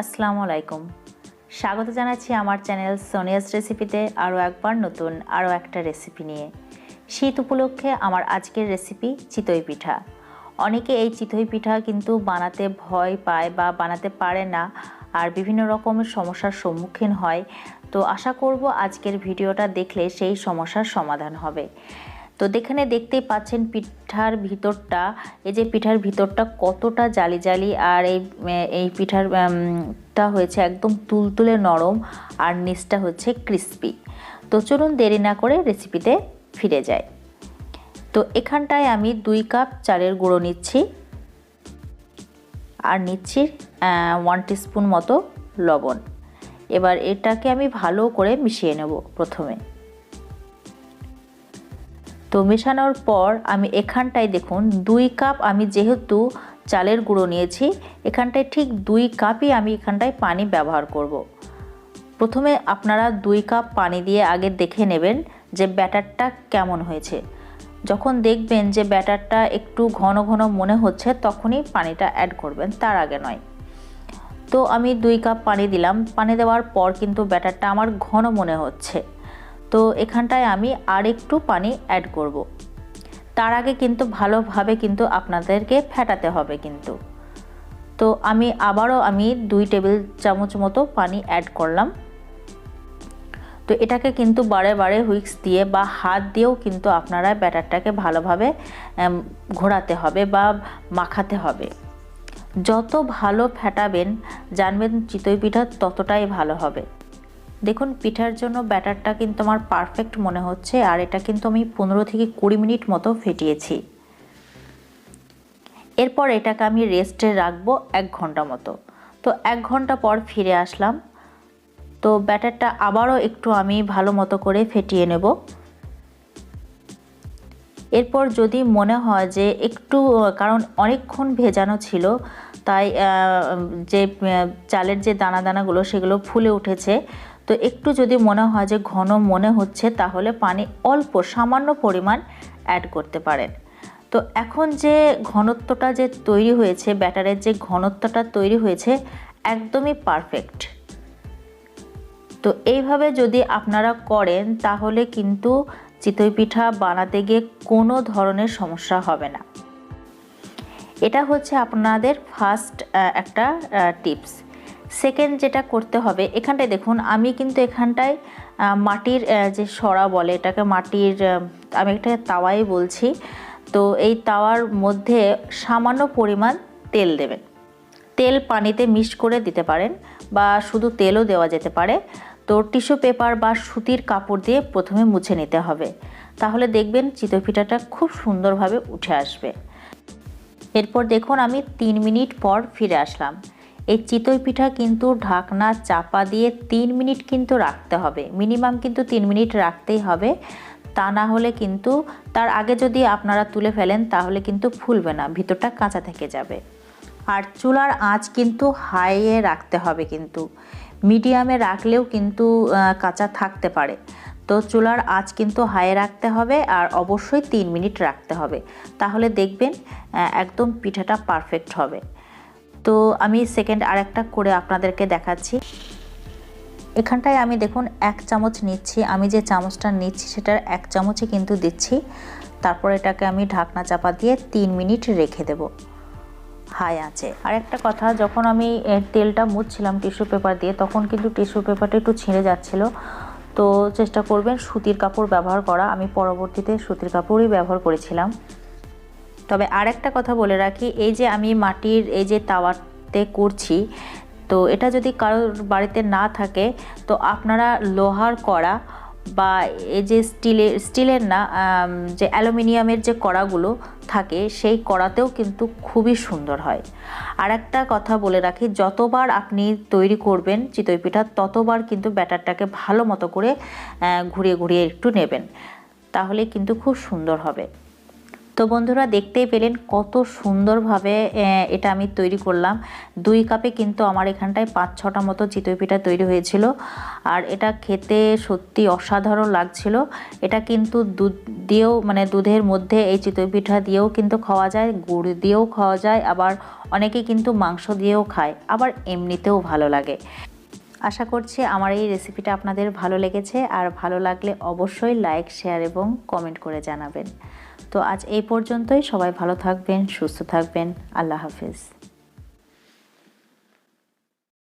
আসসালামু আলাইকুম। স্বাগত জানাচ্ছি আমার চ্যানেল সোনিয়াস রেসিপিতে আরও একবার নতুন, আরও একটা রেসিপি নিয়ে। শীত উপলক্ষে আমার আজকের রেসিপি চিতই পিঠা। অনেকে এই চিতই পিঠা কিন্তু বানাতে ভয় পায় বা বানাতে পারে না আর বিভিন্ন রকমের সমস্যার সম্মুখীন হয়। তো আশা করব আজকের ভিডিওটা দেখলে সেই সমস্যার সমাধান হবে। তো যেখানে দেখতেই পাচ্ছেন পিঠার ভিতরটা, এই যে পিঠার ভিতরটা কতটা জালি জালি আর এই এই পিঠার টা হয়েছে একদম তুলতুলে নরম আর নিচটা হচ্ছে ক্রিস্পি তো চলুন দেরি না করে রেসিপিতে ফিরে যাই। তো এখানটায় আমি দুই কাপ চালের গুঁড়ো নিচ্ছি আর নিচ্ছি ওয়ান টিস্পুন মতো লবণ। এবার এটাকে আমি ভালো করে মিশিয়ে নেব প্রথমে। তো মেশানোর পর আমি এখানটায় দেখুন, দুই কাপ আমি যেহেতু চালের গুঁড়ো নিয়েছি, এখানটায় ঠিক দুই কাপই আমি এখানটায় পানি ব্যবহার করব। প্রথমে আপনারা দুই কাপ পানি দিয়ে আগে দেখে নেবেন যে ব্যাটারটা কেমন হয়েছে। যখন দেখবেন যে ব্যাটারটা একটু ঘন ঘন মনে হচ্ছে, তখনই পানিটা অ্যাড করবেন, তার আগে নয়। তো আমি দুই কাপ পানি দিলাম, পানি দেওয়ার পর কিন্তু ব্যাটারটা আমার ঘন মনে হচ্ছে। তো এখানটায় আমি আর একটু পানি অ্যাড করব। তার আগে কিন্তু ভালোভাবে কিন্তু আপনাদেরকে ফেটাতে হবে কিন্তু। তো আমি আবারও আমি দুই টেবিল চামচ মতো পানি অ্যাড করলাম। তো এটাকে কিন্তু বারে বারে হুইক্স দিয়ে বা হাত দিয়েও কিন্তু আপনারা ব্যাটারটাকে ভালোভাবে ঘোরাতে হবে বা মাখাতে হবে। যত ভালো ফেটাবেন, জানবেন চিতই পিঠা ততটাই ভালো হবে। দেখুন, পিঠার জন্য ব্যাটারটা কিন্তু আমার পারফেক্ট মনে হচ্ছে, আর এটা কিন্তু আমি পনেরো থেকে কুড়ি মিনিট মতো ফেটিয়েছি। এরপর এটাকে আমি রেস্টে রাখব এক ঘণ্টা মতো। তো এক ঘণ্টা পর ফিরে আসলাম। তো ব্যাটারটা আবারও একটু আমি ভালো মতো করে ফেটিয়ে নেব। এরপর যদি মনে হয় যে একটু, কারণ অনেকক্ষণ ভেজানো ছিল, তাই যে চালের যে দানা দানাগুলো সেগুলো ফুলে উঠেছে তো একটু যদি মনে হয় যে ঘন মনে হচ্ছে, তাহলে পানি অল্প, সামান্য পরিমাণ অ্যাড করতে পারেন। তো এখন যে ঘনত্বটা যে তৈরি হয়েছে, ব্যাটারের যে ঘনত্বটা তৈরি হয়েছে, একদমই পারফেক্ট তো এইভাবে যদি আপনারা করেন, তাহলে কিন্তু চিতই পিঠা বানাতে গিয়ে কোনো ধরনের সমস্যা হবে না। এটা হচ্ছে আপনাদের ফার্স্ট একটা টিপস সেকেন্ড যেটা করতে হবে, এখানটায় দেখুন, আমি কিন্তু এখানটায় মাটির যে সরা বলে, এটাকে মাটির আমি একটা তাওয়াই বলছি, তো এই তাওয়ার মধ্যে সামান্য পরিমাণ তেল দেবেন। তেল পানিতে মিক্স করে দিতে পারেন বা শুধু তেলও দেওয়া যেতে পারে। তো টিস্যু পেপার বা সুতির কাপড় দিয়ে প্রথমে মুছে নিতে হবে। তাহলে দেখবেন চিতই পিঠাটা খুব সুন্দরভাবে উঠে আসবে। এরপর দেখুন, আমি তিন মিনিট পর ফিরে আসলাম। এই চিতই পিঠা কিন্তু ঢাকনা চাপা দিয়ে তিন মিনিট কিন্তু রাখতে হবে। মিনিমাম কিন্তু তিন মিনিট রাখতেই হবে। তা না হলে কিন্তু তার আগে যদি আপনারা তুলে ফেলেন তাহলে কিন্তু ফুলবে না, ভিতরটা কাঁচা থেকে যাবে। আর চুলার আঁচ কিন্তু হাইয়ে রাখতে হবে কিন্তু। মিডিয়ামে রাখলেও কিন্তু কাঁচা থাকতে পারে। তো চুলার আঁচ কিন্তু হাইয়ে রাখতে হবে আর অবশ্যই তিন মিনিট রাখতে হবে। তাহলে দেখবেন একদম পিঠাটা পারফেক্ট হবে। তো আমি সেকেন্ড আরেকটা করে আপনাদেরকে দেখাচ্ছি। এখানটায় আমি দেখুন এক চামচ নিচ্ছি, আমি যে চামচটা নিচ্ছি সেটার এক চামচই কিন্তু দিচ্ছি। তারপর এটাকে আমি ঢাকনা চাপা দিয়ে তিন মিনিট রেখে দেব। হাই আছে। আর একটা কথা, যখন আমি তেলটা মুছছিলাম টিস্যু পেপার দিয়ে, তখন কিন্তু টিস্যু পেপারটা একটু ছিঁড়ে যাচ্ছিল। তো চেষ্টা করবেন সুতির কাপড় ব্যবহার করা, আমি পরবর্তীতে সুতির কাপড়ই ব্যবহার করেছিলাম। তবে আর একটা কথা বলে রাখি, এই যে আমি মাটির এই যে তাওয়াতে করছি, তো এটা যদি কারোর বাড়িতে না থাকে, তো আপনারা লোহার কড়া বা এই যে স্টিলের স্টিলের না যে অ্যালুমিনিয়ামের যে কড়াগুলো থাকে, সেই কড়াতেও কিন্তু খুবই সুন্দর হয়। আর একটা কথা বলে রাখি, যতবার আপনি তৈরি করবেন চিতই পিঠা ততবার কিন্তু ব্যাটারটাকে ভালো মতো করে ঘুরিয়ে ঘুরিয়ে একটু নেবেন, তাহলে কিন্তু খুব সুন্দর হবে। তো বন্ধুরা দেখতেই পেলেন কত সুন্দরভাবে এটা আমি তৈরি করলাম। দুই কাপে কিন্তু আমার এখানটায় পাঁচ ছটা মতো চিতই পিঠা তৈরি হয়েছিল। আর এটা খেতে সত্যি অসাধারণ লাগছিল। এটা কিন্তু দুধ দিয়েও মানে দুধের মধ্যে এই চিতই পিঠা দিয়েও কিন্তু খাওয়া যায়, গুড় দিয়েও খাওয়া যায়। আবার অনেকে কিন্তু মাংস দিয়েও খায়, আবার এমনিতেও ভালো লাগে। আশা করছি আমার এই রেসিপিটা আপনাদের ভালো লেগেছে। আর ভালো লাগলে অবশ্যই লাইক শেয়ার এবং কমেন্ট করে জানাবেন। তো আজ এই পর্যন্তই। সবাই ভালো থাকবেন, সুস্থ থাকবেন। আল্লাহ হাফিজ।